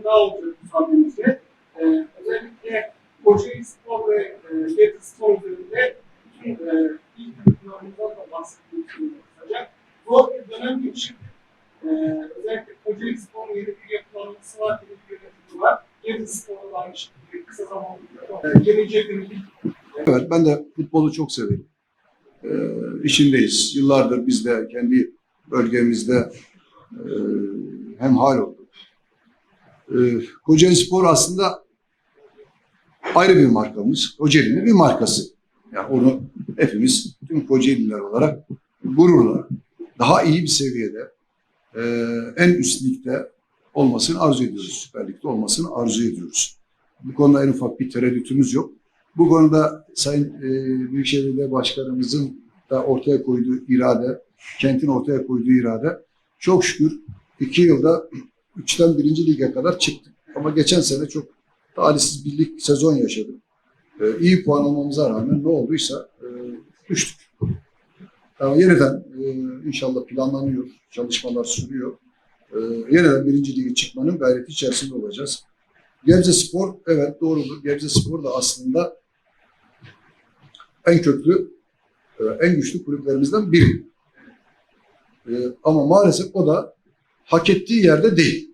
konu daha olacak müsaadenizle. Ee, özellikle Kocaeli Spor ve e, Gebze Spor üzerinde bütün e, ilk takımlarımızdan da bahsetmek istiyorum kısaca. Zor bir dönem geçirdik. Ee, özellikle Kocaeli Spor'un yeni bir yapılanması var, yeni bir yönetimi var. Gebze Spor'un da aynı şekilde kısa zamanda e, geleceğe yönelik Evet, ben de futbolu çok severim. Ee, işindeyiz. Yıllardır biz de kendi bölgemizde e, hemhal olduk. Ee, Kocaeli Spor aslında ayrı bir markamız. Kocaeli'nin bir markası. Yani onu hepimiz tüm Kocaeliler olarak gururla daha iyi bir seviyede e, en üst ligde olmasını arzu ediyoruz. Süper Lig'de olmasını arzu ediyoruz. Bu konuda en ufak bir tereddütümüz yok. Bu konuda Sayın e, Büyükşehir Belediye Başkanımızın da ortaya koyduğu irade, kentin ortaya koyduğu irade çok şükür iki yılda üçten birinci lige kadar çıktık. Ama geçen sene çok talihsiz bir lig sezon yaşadık. E, iyi puan almamıza rağmen ne olduysa e, düştük. Ama yeniden e, inşallah planlanıyor, çalışmalar sürüyor. E, yeniden birinci lige çıkmanın gayreti içerisinde olacağız. Gebze Spor, evet doğrudur. Gebze Spor da aslında en köklü, e, en güçlü kulüplerimizden biri. E, Ama maalesef o da hak ettiği yerde değil.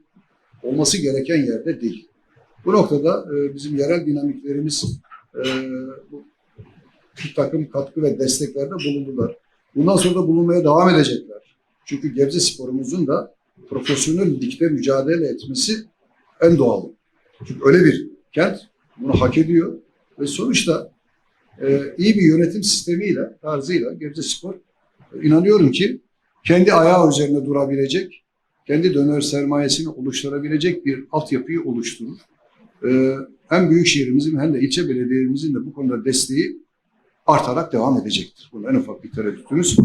Olması gereken yerde değil. Bu noktada e, bizim yerel dinamiklerimiz e, bu bir takım katkı ve desteklerde bulundular. Bundan sonra da bulunmaya devam edecekler. Çünkü Gebze Spor'umuzun da profesyonel ligde mücadele etmesi en doğalı. Çünkü öyle bir kent bunu hak ediyor ve sonuçta e, iyi bir yönetim sistemiyle, tarzıyla Gebze Spor e, inanıyorum ki kendi ayağı üzerine durabilecek, kendi döner sermayesini oluşturabilecek bir altyapıyı oluşturur. E, hem büyük şehrimizin hem de ilçe belediyemizin de bu konuda desteği artarak devam edecektir. Bunda en ufak bir tereddütümüz